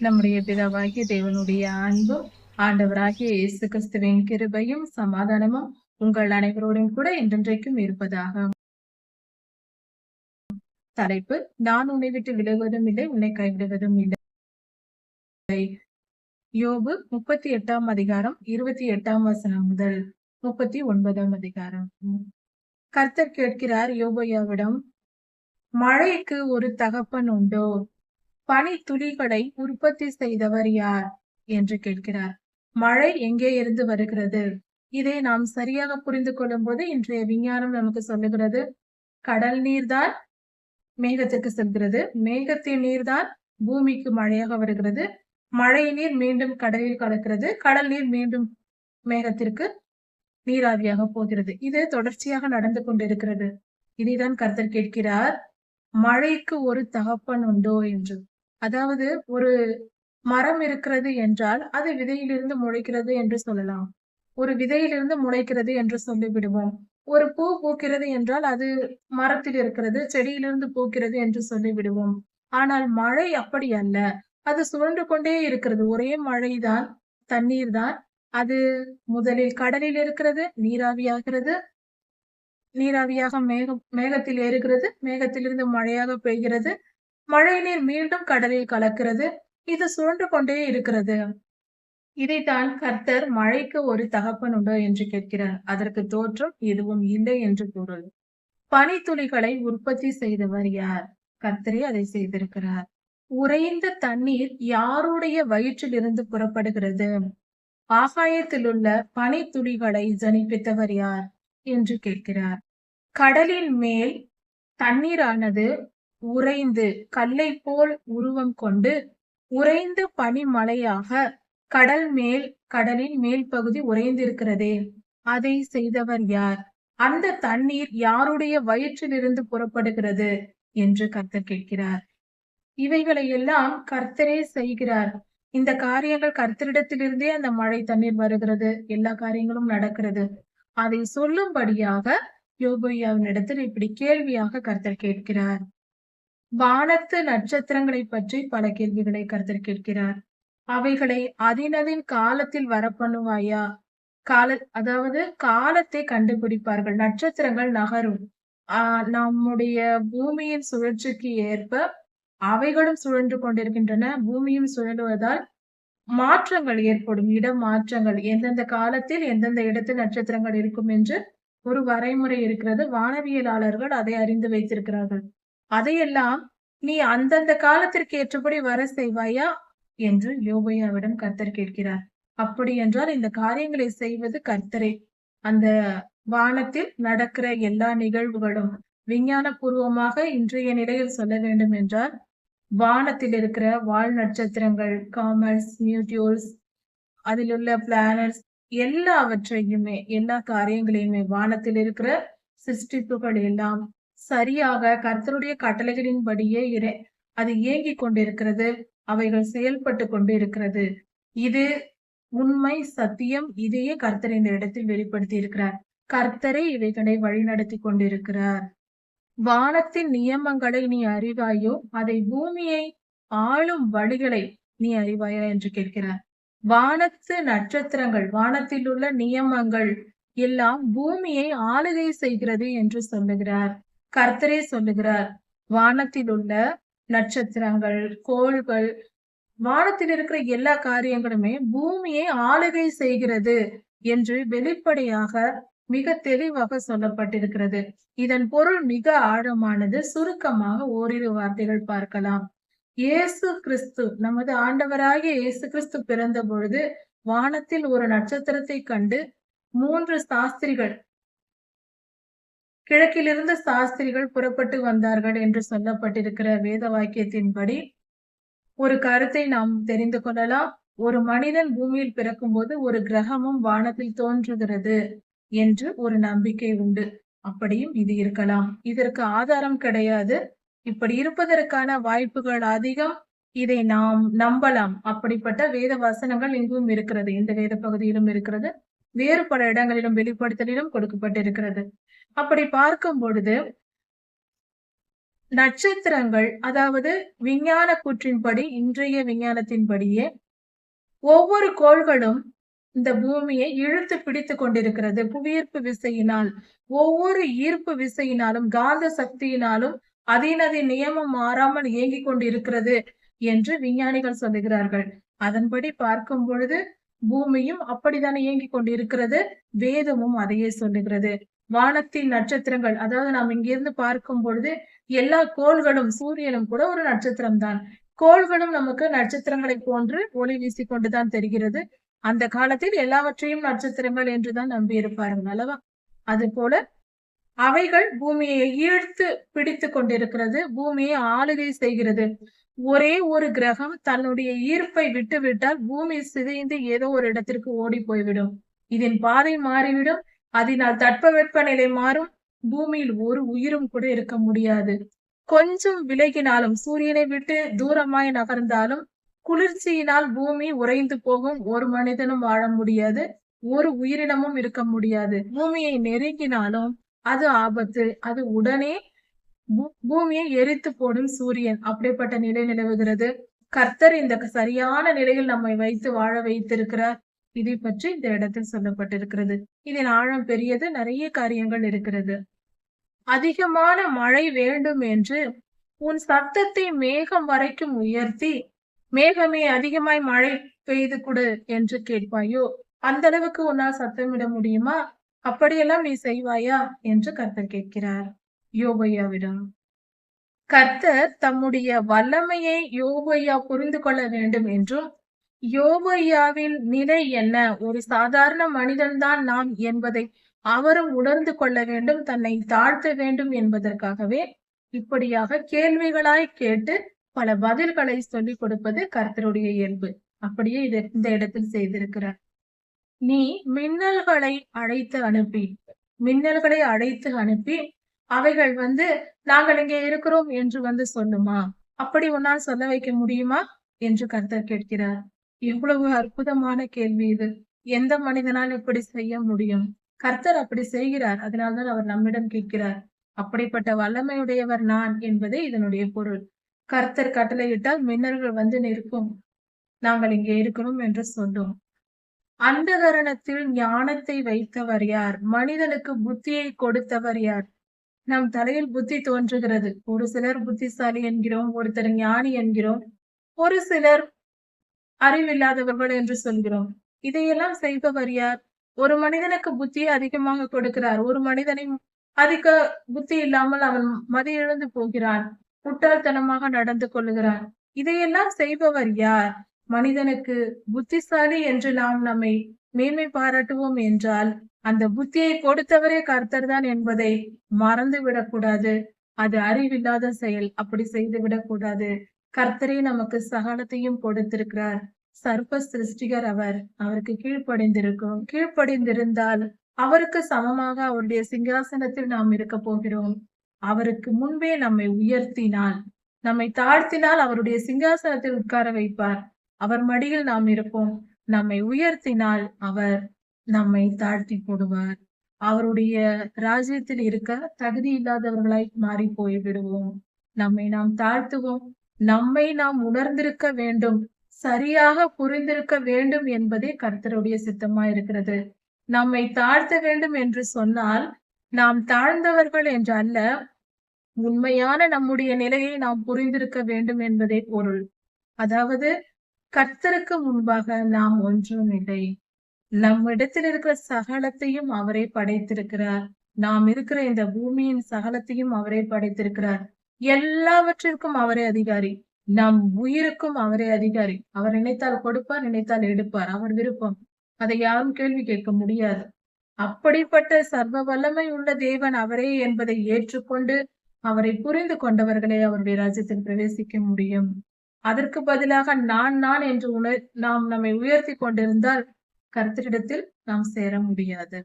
நம்முடைய பிதாவாகிய தேவனுடைய அன்பும் ஆண்டவராகிய இயேசு கிறிஸ்துவின் கிருபையும் சமாதானமும் உங்கள் அனைவரோடும் கூட என்றென்றைக்கும் இருப்பதாக. தலைப்பு நான் உன்னை விட்டு விலகுவதும் இல்லை உன்னை கைவிடுவதும் இல்லை. யோபு முப்பத்தி எட்டாம் அதிகாரம் இருபத்தி எட்டாம் வசனம் முதல் முப்பத்தி ஒன்பதாம் அதிகாரம். கர்த்தர் கேட்கிறார் யோபையாவிடம் மழைக்கு ஒரு தகப்பன் உண்டோ? பனி துளிகளை உற்பத்தி செய்தவர் யார்? என்று கேட்கிறார். மழை எங்கே இருந்து வருகிறது? இதை நாம் சரியாக புரிந்து கொள்ளும் போது இன்றைய விஞ்ஞானம் நமக்கு சொல்லுகிறது கடல் நீர்தான் மேகத்திற்கு செல்கிறது மேகத்தின் நீர்தான் பூமிக்கு மழையாக வருகிறது மழை நீர் மீண்டும் கடலில் கலக்கிறது கடல் நீர் மீண்டும் மேகத்திற்கு நீராவியாக போகிறது. இது தொடர்ச்சியாக நடந்து கொண்டிருக்கிறது. இதைதான் கருத்தர் கேட்கிறார் மழைக்கு ஒரு தகப்பன் உண்டோ என்று. அதாவது ஒரு மரம் இருக்கிறது என்றால் அது விதையிலிருந்து முளைக்கிறது என்று சொல்லலாம். ஒரு விதையிலிருந்து முளைக்கிறது என்று சொல்லிவிடுவோம். ஒரு பூ பூக்கிறது என்றால் அது மரத்தில் இருக்கிறது செடியிலிருந்து பூக்கிறது என்று சொல்லிவிடுவோம். ஆனால் மழை அப்படி அல்ல. அது சுழண்டு கொண்டே இருக்கிறது. ஒரே மழைதான் தண்ணீர் தான். அது முதலில் கடலில் இருக்கிறது நீராவியாகிறது. நீராவியாக மேகம் மேகத்தில் ஏறுகிறது. மேகத்திலிருந்து மழையாக பெய்கிறது. மழை நீர் மீண்டும் கடலில் கலக்கிறது. இது சுழன்று கொண்டே இருக்கிறது. இதைத்தான் கர்த்தர் மழைக்கு ஒரு தகப்பன் உண்டோ என்று கேட்கிறார். அதற்கு தோற்றம் எதுவும் இல்லை என்று பொருள் பனித்துளிகளை உற்பத்தி செய்தவர் யார்? கர்த்தரே அதை செய்திருக்கிறார். உறைந்த தண்ணீர் யாருடைய வயிற்றில் இருந்து புறப்படுகிறது? ஆகாயத்தில் உள்ள பனித்துளிகளை ஜனிப்பித்தவர் யார்? என்று கேட்கிறார். கடலின் மேல் தண்ணீரானது உறைந்து கல்லை போல் உருவம் கொண்டு உறைந்து பனிமலையாக கடல் மேல் கடலின் மேல் பகுதி உறைந்திருக்கிறதே. அதை செய்தவர் யார்? அந்த தண்ணீர் யாருடைய வயிற்றிலிருந்து புறப்படுகிறது? என்று கர்த்தர் கேட்கிறார். இவைகளை எல்லாம் கர்த்தரே செய்கிறார். இந்த காரியங்கள் கர்த்தரிடத்திலிருந்தே அந்த மழை தண்ணீர் வருகிறது. எல்லா காரியங்களும் நடக்கிறது. அதை சொல்லும்படியாக யோபையாவின் இடத்தில் இப்படி கேள்வியாக கர்த்தர் கேட்கிறார். வானத்து நட்சத்திரங்களை பற்றி பல கேள்விகளை கருத்தர் கேட்கிறார். அவைகளை அதினதின் காலத்தில் வரப்பண்ணுவாயா? கால அதாவது காலத்தை கண்டுபிடிப்பார்கள். நட்சத்திரங்கள் நகரும். ஆஹ் நம்முடைய பூமியின் சுழற்சிக்கு ஏற்ப அவைகளும் சுழன்று கொண்டிருக்கின்றன. பூமியும் சுழலுவதால் மாற்றங்கள் ஏற்படும். இட மாற்றங்கள். எந்தெந்த காலத்தில் எந்தெந்த இடத்தில் நட்சத்திரங்கள் இருக்கும் என்று ஒரு வரைமுறை இருக்கிறது. வானவியலாளர்கள் அதை அறிந்து வைத்திருக்கிறார்கள். அதையெல்லாம் நீ அந்தந்த காலத்திற்கு ஏற்றபடி வர செய்வாயா? என்று யோபையாவிடம் கர்த்தர் கேட்கிறார். அப்படி என்றால் இந்த காரியங்களை செய்வது கர்த்தரே. அந்த வானத்தில் நடக்கிற எல்லா நிகழ்வுகளும் விஞ்ஞான பூர்வமாக இன்றைய நிலையில் சொல்ல வேண்டும் என்றால் வானத்தில் இருக்கிற வால் நட்சத்திரங்கள் காமர்ஸ் நியூட்யூல்ஸ் அதில் உள்ள பிளானட்ஸ் எல்லாவற்றையுமே எல்லா காரியங்களையுமே வானத்தில் இருக்கிற சிருஷ்டிப்புகள் எல்லாம் சரியாக கர்த்தருடைய கட்டளைகளின்படியே இரு. அது இயங்கிக் கொண்டிருக்கிறது. அவைகள் செயல்பட்டு கொண்டு இருக்கிறது இது உண்மை சத்தியம். இதையே கர்த்தர் இந்த இடத்தில் வெளிப்படுத்தி இருக்கிறார் கர்த்தரை இவைகளை வழிநடத்தி கொண்டிருக்கிறார். வானத்தின் நியமங்களை நீ அறிவாயோ அதை பூமியை ஆளும் வழிகளை நீ அறிவாயா என்று கேட்கிறார். வானத்து நட்சத்திரங்கள் வானத்தில் உள்ள நியமங்கள் எல்லாம் பூமியை ஆளுகை செய்கிறது என்று சொல்லுகிறார். கர்த்தரே சொல்லுகிறார் வானத்தில் உள்ள நட்சத்திரங்கள் கோள்கள் வானத்தில் இருக்கிற எல்லா காரியங்களுமே பூமியை ஆளுகை செய்கிறது என்று வெளிப்படையாக மிக தெளிவாக சொல்லப்பட்டிருக்கிறது. இதன் பொருள் மிக ஆழமானது. சுருக்கமாக ஓரிரு வார்த்தைகள் பார்க்கலாம். இயேசு கிறிஸ்து நமது ஆண்டவராகிய இயேசு கிறிஸ்து பிறந்த பொழுது வானத்தில் ஒரு நட்சத்திரத்தை கண்டு மூன்று சாஸ்திரிகள் கிழக்கிலிருந்து சாஸ்திரிகள் புறப்பட்டு வந்தார்கள் என்று சொல்லப்பட்டிருக்கிற வேத வாக்கியத்தின்படி ஒரு கருத்தை நாம் தெரிந்து கொள்ளலாம். ஒரு மனிதன் பூமியில் பிறக்கும் போது ஒரு கிரகமும் வானத்தில் தோன்றுகிறது என்று ஒரு நம்பிக்கை உண்டு. அப்படியும் இது இருக்கலாம். இதற்கு ஆதாரம் கிடையாது. இப்படி இருப்பதற்கான வாய்ப்புகள் அதிகம். இதை நாம் நம்பலாம். அப்படிப்பட்ட வேத வசனங்கள் இங்கும் இருக்கிறது. இந்த வேத பகுதியிலும் இருக்கிறது. வேறு பல இடங்களிலும் வெளிப்படுத்தலிலும் கொடுக்கப்பட்டிருக்கிறது. அப்படி பார்க்கும் பொழுது நட்சத்திரங்கள் அதாவது விஞ்ஞான கூற்றின்படி இன்றைய விஞ்ஞானத்தின்படியே ஒவ்வொரு கோள்களும் இந்த பூமியை இழுத்து பிடித்து கொண்டிருக்கிறது. புவியீர்ப்பு விசையினால் ஒவ்வொரு ஈர்ப்பு விசையினாலும் காந்த சக்தியினாலும் அதீனதி நியமம் மாறாமல் இயங்கிக் கொண்டிருக்கிறது என்று விஞ்ஞானிகள் சொல்லுகிறார்கள். அதன்படி பார்க்கும் பொழுது பூமியும் அப்படித்தானே இயங்கிக் கொண்டிருக்கிறது? வேதமும் அதையே சொல்லுகிறது. வானத்தில் நட்சத்திரங்கள். அதாவது நாம் இங்கிருந்து பார்க்கும் பொழுது எல்லா கோள்களும் சூரியனும் கூட ஒரு நட்சத்திரம் தான் கோள்களும் நமக்கு நட்சத்திரங்களை போன்று ஒளி வீசிக்கொண்டுதான் தெரிகிறது. அந்த காலத்தில் எல்லாவற்றையும் நட்சத்திரங்கள் என்றுதான் நம்பி இருப்பார்கள் அல்லவா? அது போல அவைகள் பூமியை ஈழ்த்து பிடித்து கொண்டிருக்கிறது பூமியை ஆளுகை செய்கிறது. ஒரே ஒரு கிரகம் தன்னுடைய ஈர்ப்பை விட்டுவிட்டால் பூமி சிதைந்து ஏதோ ஒரு இடத்திற்கு ஓடி போய்விடும். இதன் பாதை மாறிவிடும். அதனால் தட்பவெப்பநிலை மாறும். பூமியில் ஒரு உயிரும் கூட இருக்க முடியாது. கொஞ்சம் விலகினாலும் சூரியனை விட்டு தூரமாய் நகர்ந்தாலும் குளிர்ச்சியினால் பூமி உறைந்து போகும். ஒரு மனிதனும் வாழ முடியாது. ஒரு உயிரினமும் இருக்க முடியாது. பூமியை நெருங்கினாலும் அது ஆபத்து. அது உடனே பூமியை எரித்து போடும் சூரியன். அப்படிப்பட்ட நிலை நிலவுகிறது. கர்த்தர் இந்த சரியான நிலையில் நம்மை வைத்து வாழ வைத்திருக்கிறார். இதை பற்றி இந்த இடத்தில் சொல்லப்பட்டிருக்கிறது. இதன் ஆழம் பெரியது நிறைய காரியங்கள் இருக்கிறது. அதிகமான மழை வேண்டும் என்று உன் சத்தத்தை மேகம் வரைக்கும் உயர்த்தி மேகமே அதிகமாய் மழை பெய்து கொடு என்று கேட்பாயோ? அந்த அளவுக்கு உன்னால் சத்தமிட முடியுமா? அப்படியெல்லாம் நீ செய்வாயா? என்று கர்த்தர் கேட்கிறார். யோகையாவிடம் கர்த்தர் தம்முடைய வல்லமையை யோபையா புரிந்து கொள்ள வேண்டும் என்றும் யோபையாவின் நிலை என்ன? ஒரு சாதாரண மனிதன்தான் நாம் என்பதை அவரும் உணர்ந்து கொள்ள வேண்டும் தன்னை தாழ்த்த வேண்டும் என்பதற்காகவே இப்படியாக கேள்விகளாய் கேட்டு பல பதில்களை சொல்லிக் கொடுப்பது கர்த்தருடைய இயல்பு. அப்படியே இது இந்த இடத்தில் செய்திருக்கிறார். நீ மின்னல்களை அழைத்து அனுப்பி மின்னல்களை அழைத்து அனுப்பி அவைகள் வந்து நாங்கள் இங்கே இருக்கிறோம் என்று வந்து சொல்லுமா? அப்படி உன்னால் சொல்ல வைக்க முடியுமா? என்று கர்த்தர் கேட்கிறார். எவ்வளவு அற்புதமான கேள்வி இது. எந்த மனிதனால் இப்படி செய்ய முடியும்? கர்த்தர் அப்படி செய்கிறார். அதனால்தான் அவர் நம்மிடம் கேட்கிறார். அப்படிப்பட்ட வல்லமையுடையவர் நான் என்பதே இதனுடைய பொருள். கர்த்தர் கட்டளையிட்டால் மின்னல்கள் வந்து நிற்கும். நாங்கள் இங்கே இருக்கிறோம் என்று சொல்லும் அந்த ஞானத்தை வைத்தவர் யார்? மனிதனுக்கு புத்தியை கொடுத்தவர் யார்? நம் தலையில் புத்தி தோன்றுகிறது. ஒரு சிலர் புத்திசாலி என்கிறோம் ஒருத்தர் ஞானி என்கிறோம். ஒரு சிலர் அறிவில்லாதவர்கள் என்று சொல்கிறோம். இதையெல்லாம் செய்பவர் யார்? ஒரு மனிதனுக்கு புத்தியை அதிகமாக கொடுக்கிறார். ஒரு மனிதனை அதிக புத்தி இல்லாமல் அவன் மதி இழந்து போகிறான். முட்டாள்தனமாக நடந்து கொள்கிறான் இதையெல்லாம் செய்பவர் யார்? மனிதனுக்கு புத்திசாலி என்று நாம் நம்மை மேன்மை பாராட்டுவோம் என்றால் அந்த புத்தியை கொடுத்தவரே கர்த்தர் தான் என்பதை மறந்து விடக்கூடாது அது அறிவில்லாத செயல். அப்படி செய்து விடக்கூடாது கர்த்தரே நமக்கு சகலத்தையும் கொடுத்திருக்கிறார். சர்ப்ப சிருஷ்டிகர் அவர் அவருக்கு கீழ்ப்படிந்திருக்கும். கீழ்ப்படிந்திருந்தால் அவருக்கு சமமாக அவருடைய சிங்காசனத்தில் நாம் இருக்க போகிறோம். அவருக்கு முன்பே நம்மை உயர்த்தினால் நம்மை தாழ்த்தினால் அவருடைய சிங்காசனத்தில் உட்கார வைப்பார். அவர் மடியில் நாம் இருப்போம். நம்மை உயர்த்தினால் அவர் நம்மை தாழ்த்தி போடுவார். அவருடைய ராஜ்யத்தில் இருக்க தகுதி இல்லாதவர்களாய் மாறி போய் விடுவோம் நம்மை நாம் தாழ்த்துவோம். நம்மை நாம் உணர்ந்திருக்க வேண்டும் சரியாக புரிந்திருக்க வேண்டும் என்பதே கர்த்தருடைய சித்தமா இருக்கிறது நம்மை தாழ்த்த வேண்டும் என்று சொன்னால் நாம் தாழ்ந்தவர்கள் என்று அல்ல உண்மையான நம்முடைய நிலையை நாம் புரிந்திருக்க வேண்டும் என்பதே பொருள். அதாவது கர்த்தருக்கு முன்பாக நாம் ஒன்றும் இல்லை. நம்மிடத்தில் இருக்கிற சகலத்தையும் அவரே படைத்திருக்கிறார். நாம் இருக்கிற இந்த பூமியின் சகலத்தையும் அவரே படைத்திருக்கிறார். எல்லாவற்றிற்கும் அவரே அதிகாரி. நம் உயிருக்கும் அவரே அதிகாரி. அவர் நினைத்தால் கொடுப்பார் நினைத்தால் எடுப்பார். அவர் விருப்பம். அதை யாரும் கேள்வி கேட்க முடியாது. அப்படிப்பட்ட சர்வ வல்லமை உள்ள தேவன் அவரே என்பதை ஏற்றுக்கொண்டு அவரை புரிந்து கொண்டவர்களே அவருடைய ராஜ்யத்தில் பிரவேசிக்க முடியும். அதற்கு பதிலாக நான் நான் என்று உணர் நாம் நம்மை உயர்த்தி கொண்டிருந்தால் கருத்திடத்தில் நாம் சேர முடியாது.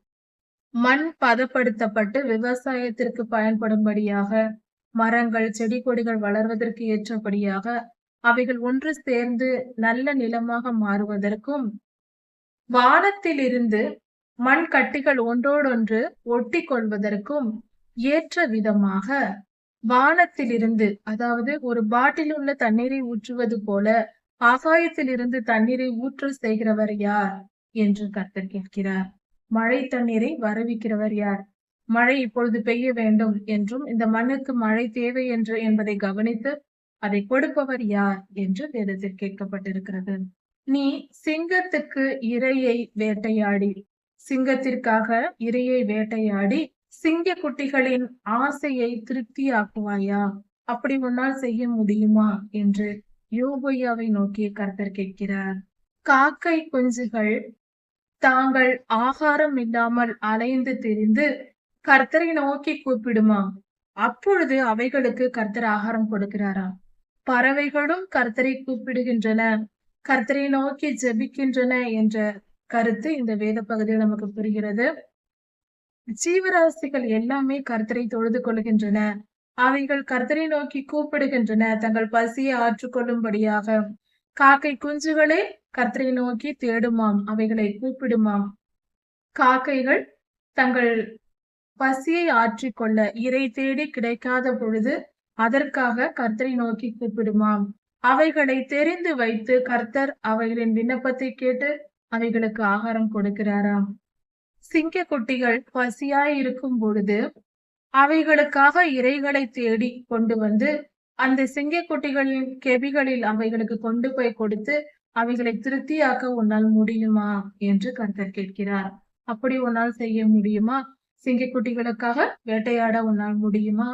மண் பதப்படுத்தப்பட்டு விவசாயத்திற்கு பயன்படும்படியாக மரங்கள் செடி கொடிகள் வளர்வதற்கு ஏற்றபடியாக அவைகள் ஒன்று சேர்ந்து நல்ல நிலமாக மாறுவதற்கும் வானத்திலிருந்து மண் கட்டிகள் ஒன்றோடொன்று ஒட்டி கொள்வதற்கும் ஏற்ற விதமாக வானத்திலிருந்து அதாவது ஒரு பாட்டில் உள்ள தண்ணீரை ஊற்றுவது போல ஆகாயத்திலிருந்து தண்ணீரை ஊற்ற செய்கிறவர் யார்? என்று கர்த்தர் கேட்கிறார். மழை தண்ணீரை வரவிக்கிறவர் யார்? மழை இப்பொழுது பெய்ய வேண்டும் என்றும் இந்த மண்ணுக்கு மழை தேவை என்று என்பதை கவனித்து அதை கொடுப்பவர் யார் என்று வேதத்தில் கேட்கப்பட்டிருக்கிறது. நீ சிங்கத்துக்கு இரையை வேட்டையாடி சிங்கத்திற்காக இரையை வேட்டையாடி சிங்க குட்டிகளின் ஆசையை திருப்தியாக்குவாயா? அப்படி உன்னால் செய்ய முடியுமா? என்று யோகையாவை நோக்கி கர்த்தர் கேட்கிறார். காக்கை குஞ்சுகள் தாங்கள் ஆகாரம் இல்லாமல் அலைந்து திரிந்து கர்த்தரை நோக்கி கூப்பிடுமாம் அப்பொழுது அவைகளுக்கு கர்த்தர் ஆகாரம் கொடுக்கிறாரா? பறவைகளும் கர்த்தரை கூப்பிடுகின்றன. கர்த்தரை நோக்கி ஜெபிக்கின்றன என்ற கருத்து இந்த வேத பகுதியில் நமக்கு புரிகிறது. ஜீவராசிகள் எல்லாமே கர்த்தரை தொழுது கொள்கின்றன. அவைகள் கர்த்தரை நோக்கி கூப்பிடுகின்றன. தங்கள் பசியை ஆற்றுக்கொள்ளும்படியாக. காக்கை குஞ்சுகளே கர்த்தரை நோக்கி தேடுமாம். அவைகளை கூப்பிடுமாம். காக்கைகள் தங்கள் பசியை ஆற்றிக்கொள்ள இறை தேடி கிடைக்காத பொழுது அதற்காக கர்த்தரை நோக்கி கூப்பிடுமாம். அவைகளை தெரிந்து வைத்து கர்த்தர் அவைகளின் விண்ணப்பத்தை கேட்டு அவைகளுக்கு ஆகாரம் கொடுக்கிறாராம் சிங்க குட்டிகள் பசியாய் இருக்கும் பொழுது அவைகளுக்காக இறைகளை தேடி கொண்டு வந்து அந்த சிங்க குட்டிகளின் கெபிகளில் அவைகளுக்கு கொண்டு போய் கொடுத்து அவைகளை திருப்தியாக்க உன்னால் முடியுமா? என்று கர்த்தர் கேட்கிறார். அப்படி உன்னால் செய்ய முடியுமா? சிங்கக்குட்டிகளுக்காக வேட்டையாட உன்னால் முடியுமா?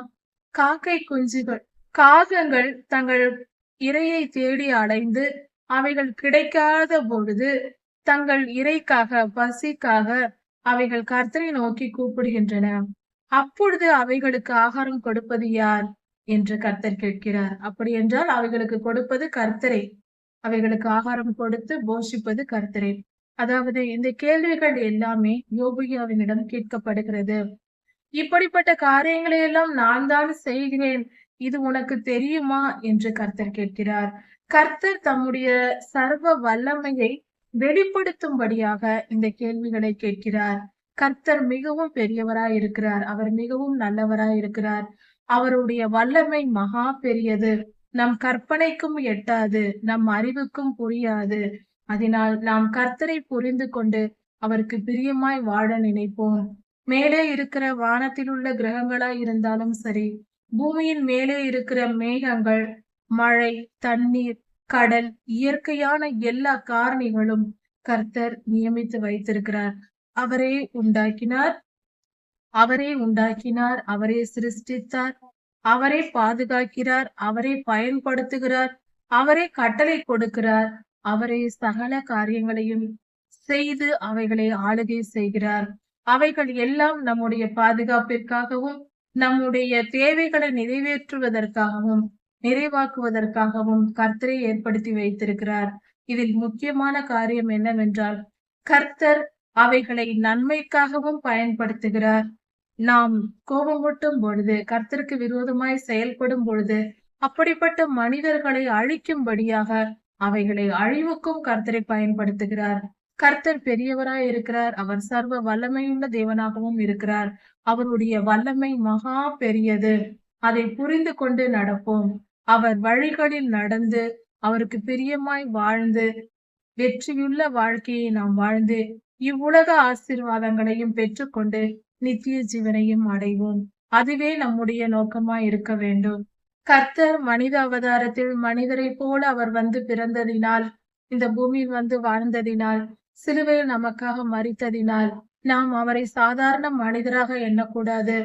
காக்கை குஞ்சுகள் காகங்கள் தங்கள் இரையை தேடி அலைந்து அவைகள் கிடைக்காத பொழுது தங்கள் இறைக்காக பசிக்காக அவைகள் கர்த்தரை நோக்கி கூப்பிடுகின்றன. அப்பொழுது அவைகளுக்கு ஆகாரம் கொடுப்பது யார்? என்று கர்த்தர் கேட்கிறார். அப்படி என்றால் அவைகளுக்கு கொடுப்பது கர்த்தரை. அவைகளுக்கு ஆகாரம் கொடுத்து போஷிப்பது கர்த்தரை. அதாவது இந்த கேள்விகள் எல்லாமே யோபியாவினிடம் கேட்கப்படுகிறது. இப்படிப்பட்ட காரியங்களை எல்லாம் நான் தான் செய்கிறேன். இது உனக்கு தெரியுமா? என்று கர்த்தர் கேட்கிறார். கர்த்தர் தம்முடைய சர்வ வல்லமையை வெளிப்படுத்தும்படியாக இந்த கேள்விகளை கேட்கிறார். கர்த்தர் மிகவும் பெரியவராய் இருக்கிறார். அவர் மிகவும் நல்லவராய் இருக்கிறார். அவருடைய வல்லமை மகா பெரியது. நம் கற்பனைக்கும் எட்டாது. நம் அறிவுக்கும் புரியாது. அதனால் நாம் கர்த்தரை புரிந்து கொண்டு அவருக்கு பிரியமாய் வாழ நினைப்போம். மேலே இருக்கிற வானத்தில் உள்ள கிரகங்களாய் இருந்தாலும் சரி பூமியின் மேலே இருக்கிற மேகங்கள் மழை தண்ணீர் கடல் இயற்கையான எல்லா காரணிகளும் கர்த்தர் நியமித்து வைத்திருக்கிறார். அவரே உண்டாக்கினார் அவரே உண்டாக்கினார் அவரே சிருஷ்டித்தார் அவரே பாதுகாக்கிறார் அவரே பயன்படுத்துகிறார் அவரே கட்டளை கொடுக்கிறார். அவரே சகல காரியங்களையும் செய்து அவைகளை ஆளுகை செய்கிறார். அவைகள் எல்லாம் நம்முடைய பாதுகாப்பிற்காகவும் நம்முடைய தேவைகளை நிறைவேற்றுவதற்காகவும் நிறைவாக்குவதற்காகவும் கர்த்தரை ஏற்படுத்தி வைத்திருக்கிறார். இதில் முக்கியமான காரியம் என்னவென்றால் கர்த்தர் அவைகளை நன்மைக்காகவும் பயன்படுத்துகிறார். நாம் கோபமூட்டும் பொழுது கர்த்தருக்கு விரோதமாய் செயல்படும் பொழுது அப்படிப்பட்ட மனிதர்களை அழிக்கும்படியாக அவைகளை அழிவுக்கும் கர்த்தரை பயன்படுத்துகிறார். கர்த்தர் பெரியவராய் இருக்கிறார். அவர் சர்வ வல்லமையுள்ள தேவனாகவும் இருக்கிறார். அவருடைய வல்லமை மகா பெரியது. அதை புரிந்து கொண்டு நடப்போம். அவர் வழிகளில் நடந்து அவருக்கு பிரியமாய் வாழ்ந்து வெற்றியுள்ள வாழ்க்கையை நாம் வாழ்ந்து இவ்வுலக ஆசீர்வாதங்களையும் பெற்றுக்கொண்டு நித்திய ஜீவனையும் அடைவோம். அதுவே நம்முடைய நோக்கமாய் இருக்க வேண்டும். கர்த்தர் மனித அவதாரத்தில் மனிதரை போல அவர் வந்து பிறந்ததினால் இந்த பூமியில் வந்து வாழ்ந்ததினால் சிலுவையில் நமக்காக மறித்ததினால் நாம் அவரை சாதாரண மனிதராக எண்ணக்கூடாது.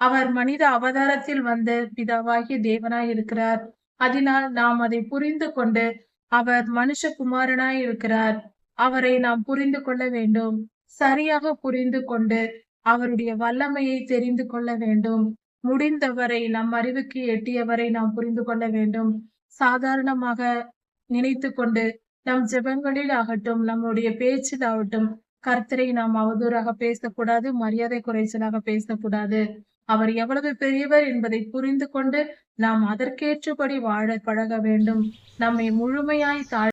அவர் மனித அவதாரத்தில் வந்த பிதாவாகிய தேவனாய் இருக்கிறார். அதனால் நாம் அதை புரிந்து கொண்டு அவர் மனுஷகுமாரனாய் இருக்கிறார். அவரை நாம் புரிந்து கொள்ள வேண்டும். சரியாக புரிந்து கொண்டு அவருடைய வல்லமையை தெரிந்து கொள்ள வேண்டும். முடிந்தவரை நம் அறிவுக்கு எட்டியவரை நாம் புரிந்து கொள்ள வேண்டும். சாதாரணமாக நினைத்து கொண்டு நம் ஜெபங்களில் ஆகட்டும் நம்முடைய பேச்சில் ஆகட்டும் கர்த்தரை நாம் அவதூறாக பேசக்கூடாது மரியாதை குறைச்சலாக பேசக்கூடாது. அவர் எவ்வளவு பெரியவர் என்பதை புரிந்து கொண்டு நாம் அதற்கேற்றபடி வாழ பழக வேண்டும். நம்மை முழுமையாய் தாழ்